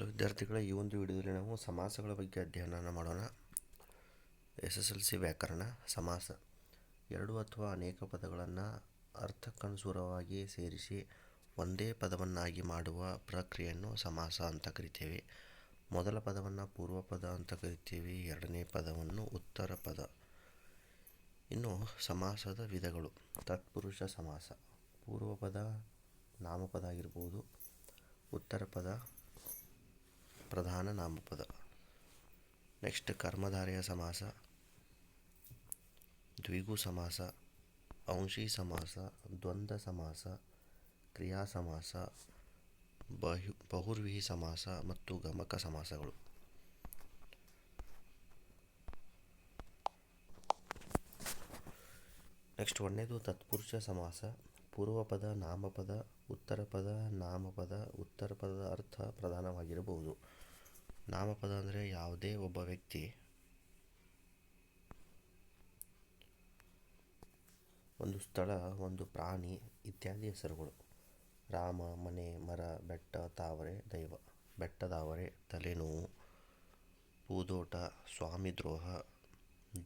Hello ವಿದ್ಯಾರ್ಥಿಗಳೇ ಈ ಒಂದು ವಿಡಿಯೋದಲ್ಲಿ ನಾವು ಸಮಾಸಗಳ ಬಗ್ಗೆ ಅಧ್ಯಯನ ಮಾಡೋಣ. ಎಸ್ ಎಸ್ ಎಲ್ ಸಿ ವ್ಯಾಕರಣ, ಸಮಾಸ ಎರಡು ಅಥವಾ ಅನೇಕ ಪದಗಳನ್ನು ಅರ್ಥಕ್ಕನುಸಾರವಾಗಿ ಸೇರಿಸಿ ಒಂದೇ ಪದವನ್ನಾಗಿ ಮಾಡುವ ಪ್ರಕ್ರಿಯೆಯನ್ನು ಸಮಾಸ ಅಂತ ಕರಿತೇವೆ. ಮೊದಲ ಪದವನ್ನು ಪೂರ್ವ ಪದ ಅಂತ ಕರಿತೀವಿ, ಎರಡನೇ ಪದವನ್ನು ಉತ್ತರ ಪದ. ಇನ್ನು ಸಮಾಸದ ವಿಧಗಳು. ತತ್ಪುರುಷ ಸಮಾಸ. ಪೂರ್ವ ಪದ, ನಾಮಪದ ಆಗಿರ್ಬೋದು. ಉತ್ತರ ಪದ ಪ್ರಧಾನ ನಾಮಪದ. ನೆಕ್ಸ್ಟ್ ಕರ್ಮಧಾರೆಯ ಸಮಾಸ, ದ್ವಿಗು ಸಮಾಸ ಅಂಶಿ ಸಮಾಸ, ದ್ವಂದ್ವ ಸಮಾಸ, ಕ್ರಿಯಾ ಸಮಾಸ, ಬಹು ಬಹುರ್ವಿಹಿ ಸಮಾಸ ಮತ್ತು ಗಮಕ ಸಮಾಸಗಳು. ನೆಕ್ಸ್ಟ್ ಒಂದನೇದು ತತ್ಪುರುಷ ಸಮಾಸ ಪೂರ್ವ ಪದ ನಾಮಪದ, ಉತ್ತರಪದ, ನಾಮಪದ ಉತ್ತರ ಪದದ ಅರ್ಥ ಪ್ರಧಾನವಾಗಿರಬಹುದು. ನಾಮಪದ ಅಂದರೆ ಯಾವುದೇ ಒಬ್ಬ ವ್ಯಕ್ತಿ. ಒಂದು ಸ್ಥಳ, ಒಂದು ಪ್ರಾಣಿ ಇತ್ಯಾದಿ ಹೆಸರುಗಳು. ರಾಮ, ಮನೆ, ಮರ, ಬೆಟ್ಟ, ತಾವರೆ, ದೈವ. ಬೆಟ್ಟದಾವರೆ ತಲೆನೋವು. ಪೂದೋಟ ಸ್ವಾಮಿದ್ರೋಹ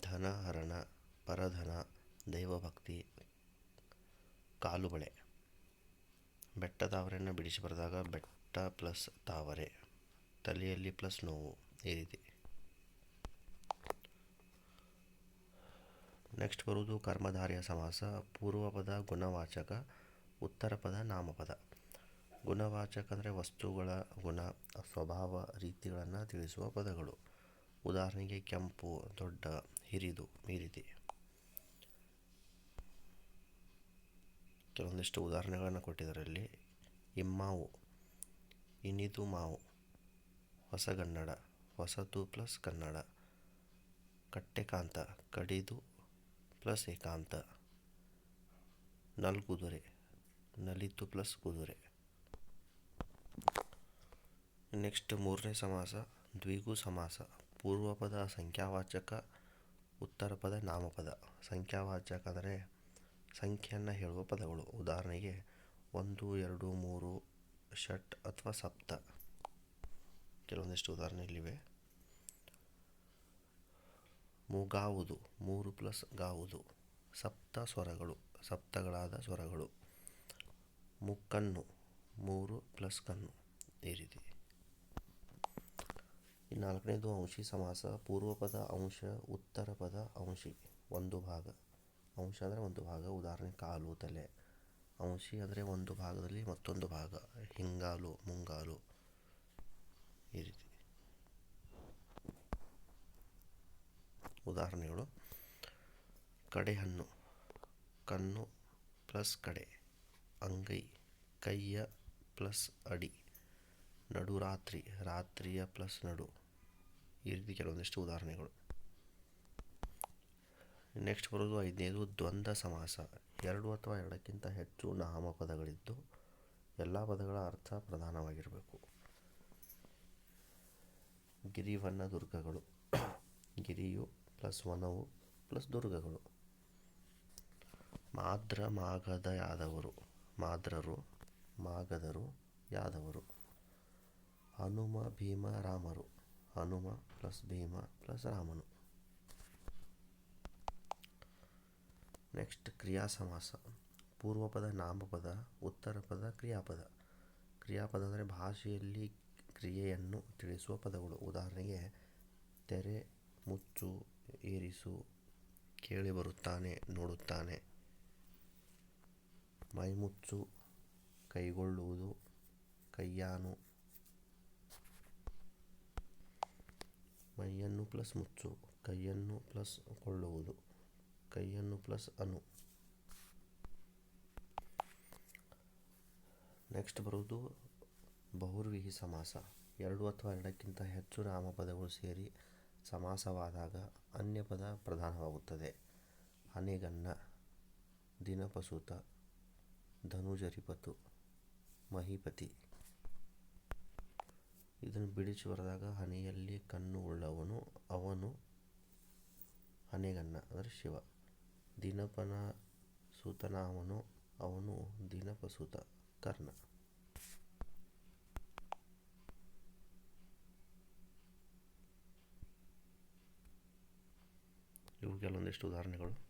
ಧನಹರಣ, ಪರಧನ, ದೈವಭಕ್ತಿ ಕಾಲುಬಳೆ. ಬೆಟ್ಟದಾವರೆಯನ್ನು ಬಿಡಿಸಿ ಬರೆದಾಗ ಬೆಟ್ಟ ಪ್ಲಸ್ ತಾವರೆ, ತಲೆಯಲ್ಲಿ ಪ್ಲಸ್ ನೋವು ಈ ರೀತಿ ನೆಕ್ಸ್ಟ್ ಬರುವುದು ಕರ್ಮಧಾರ್ಯ ಸಮಾಸ ಪೂರ್ವ ಪದ ಗುಣವಾಚಕ ಉತ್ತರ ಪದ ನಾಮಪದ. ಗುಣವಾಚಕ ಅಂದರೆ ವಸ್ತುಗಳ ಗುಣ, ಸ್ವಭಾವ, ರೀತಿಗಳನ್ನು ತಿಳಿಸುವ ಪದಗಳು. ಉದಾಹರಣೆಗೆ ಕೆಂಪು, ದೊಡ್ಡ, ಹಿರಿದು ಈ ರೀತಿ ಕೆಲವೊಂದಿಷ್ಟು ಉದಾಹರಣೆಗಳನ್ನು ಕೊಟ್ಟಿದ್ದರಲ್ಲಿ ಇಮ್ಮಾವು, ಇನಿದು ಮಾವು ಹೊಸಗನ್ನಡ ಹೊಸತು ಪ್ಲಸ್ ಕನ್ನಡ, ಕಟ್ಟೆಕಾಂತ, ಕಡಿದು ಪ್ಲಸ್ ಏಕಾಂತ ನಲ್ಗುದುರೆ ನಲಿತು ಪ್ಲಸ್ ಕುದುರೆ. ನೆಕ್ಸ್ಟ್ ಮೂರನೇ ಸಮಾಸ, ದ್ವಿಗು ಸಮಾಸ, ಪೂರ್ವಪದ ಸಂಖ್ಯಾವಾಚಕ ಉತ್ತರ ಪದ ನಾಮಪದ. ಸಂಖ್ಯಾವಾಚಕ ಅಂದರೆ ಸಂಖ್ಯೆಯನ್ನು ಹೇಳುವ ಪದಗಳು. ಉದಾಹರಣೆಗೆ ಒಂದು, ಎರಡು, ಮೂರು, ಷಟ್ ಅಥವಾ ಸಪ್ತ. ಕೆಲವೊಂದಿಷ್ಟು ಉದಾಹರಣೆಗಳಿವೆ ಮುಗಾವುದು, ಮೂರು ಪ್ಲಸ್ ಗಾವುದು. ಸಪ್ತ ಸ್ವರಗಳು, ಸಪ್ತಗಳಾದ ಸ್ವರಗಳು. ಮುಕ್ಕನ್ನು, ಮೂರು ಪ್ಲಸ್ ಕಣ್ಣು. ಈ ರೀತಿ. ಈ ನಾಲ್ಕನೇದು ಅಂಶಿ ಸಮಾಸ ಪೂರ್ವ ಪದ ಅಂಶ ಉತ್ತರ ಪದ ಅಂಶಿ. ಒಂದು ಭಾಗ. ಅಂಶ ಅಂದರೆ ಒಂದು ಭಾಗ, ಉದಾಹರಣೆ ಕಾಲು, ತಲೆ. ಅಂಶಿ ಅಂದರೆ ಒಂದು ಭಾಗದಲ್ಲಿ ಮತ್ತೊಂದು ಭಾಗ, ಹಿಂಗಾಲು, ಮುಂಗಾಲು. ಈ ರೀತಿ. ಉದಾಹರಣೆಗಳು. ಕಡೆಹಣ್ಣು ಕಣ್ಣು ಪ್ಲಸ್ ಕಡೆ. ಅಂಗೈ. ಕೈಯ ಪ್ಲಸ್ ಅಡಿ. ನಡು ರಾತ್ರಿ. ರಾತ್ರಿಯ ಪ್ಲಸ್ ನಡು. ಈ ರೀತಿ ಕೆಲವೊಂದಿಷ್ಟು ಉದಾಹರಣೆಗಳು. ನೆಕ್ಸ್ಟ್ ಬರೋದು ಐದನೇದು ದ್ವಂದ್ವ ಸಮಾಸ. ಎರಡು ಅಥವಾ ಎರಡಕ್ಕಿಂತ ಹೆಚ್ಚು ನಾಮಪದಗಳಿದ್ದು ಎಲ್ಲ ಪದಗಳ ಅರ್ಥ ಪ್ರಧಾನವಾಗಿರಬೇಕು. ಗಿರಿವನ್ನ ದುರ್ಗಗಳು. ಗಿರಿಯು ಪ್ಲಸ್ ವನವು ಪ್ಲಸ್ ದುರ್ಗಗಳು. ಮಾದ್ರ ಮಾಗದ ಯಾದವರು. ಮಾದ್ರರು, ಮಾಗದರು, ಯಾದವರು. ಹನುಮ ಭೀಮ ರಾಮರು. ಹನುಮ ಪ್ಲಸ್ ಭೀಮ ಪ್ಲಸ್ ರಾಮನು. ನೆಕ್ಸ್ಟ್ ಕ್ರಿಯಾ ಸಮಾಸ ಪೂರ್ವ ಪದ ನಾಮಪದ ಉತ್ತರ ಪದ ಕ್ರಿಯಾಪದ ಕ್ರಿಯಾಪದ ಅಂದರೆ ಭಾಷೆಯಲ್ಲಿ ಕ್ರಿಯೆಯನ್ನು ತಿಳಿಸುವ ಪದಗಳು. ಉದಾಹರಣೆಗೆ, ತೆರೆ, ಮುಚ್ಚು, ಏರಿಸು, ಕೇಳಿ ಬರುತ್ತಾನೆ, ನೋಡುತ್ತಾನೆ. ಮೈಮುಚ್ಚು, ಕೈಗೊಳ್ಳುವುದು, ಕೈಯಾನು. ಮೈಯನ್ನು ಪ್ಲಸ್ ಮುಚ್ಚು, ಕೈಯನ್ನು ಪ್ಲಸ್ ಕೊಳ್ಳುವುದು. ಕೈಯನ್ನು ಪ್ಲಸ್ ಅನು. ನೆಕ್ಸ್ಟ್ ಬರುವುದು ಬಹುರ್ವಿಹಿ ಸಮಾಸ. ಎರಡು ಅಥವಾ ಎರಡಕ್ಕಿಂತ ಹೆಚ್ಚು ನಾಮಪದಗಳು ಸೇರಿ ಸಮಾಸವಾದಾಗ ಅನ್ಯ ಪದ ಪ್ರಧಾನವಾಗುತ್ತದೆ. ಹನೆಗನ್ನ ದಿನಪಸೂತ ಧನುಜರಿಪತು ಮಹಿಪತಿ. ಇದನ್ನು ಬಿಡಿಸಿ ಬರೆದಾಗ ಹನಿಯಲ್ಲಿ ಕಣ್ಣು ಉಳ್ಳವನು, ಅವನು ಹನೆಗನ್ನ ಅಂದರೆ ಶಿವ. ದಿನಪನ ದಿನಪನಾಸೂತನವನು ಅವನು ದಿನಪಸುತ, ಕರ್ಣ. ಇವು ಕೆಲವೊಂದಿಷ್ಟು ಉದಾಹರಣೆಗಳು.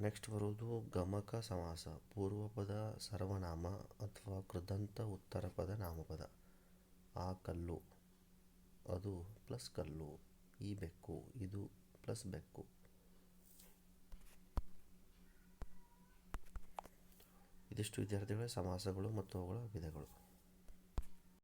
ನೆಕ್ಸ್ಟ್ ಬರುವುದು ಗಮಕ ಸಮಾಸ, ಪೂರ್ವಪದ ಸರ್ವನಾಮ ಅಥವಾ ಕೃದಂತ ಉತ್ತರ ಪದ ನಾಮಪದ. ಆ ಕಲ್ಲು. ಅದು ಪ್ಲಸ್ ಕಲ್ಲು ಈ ಬೆಕ್ಕು ಇದು ಪ್ಲಸ್ ಬೆಕ್ಕು. ಇದಿಷ್ಟು ವಿದ್ಯಾರ್ಥಿಗಳ ಸಮಾಸಗಳು ಮತ್ತು ಅವುಗಳ ವಿಧಗಳು.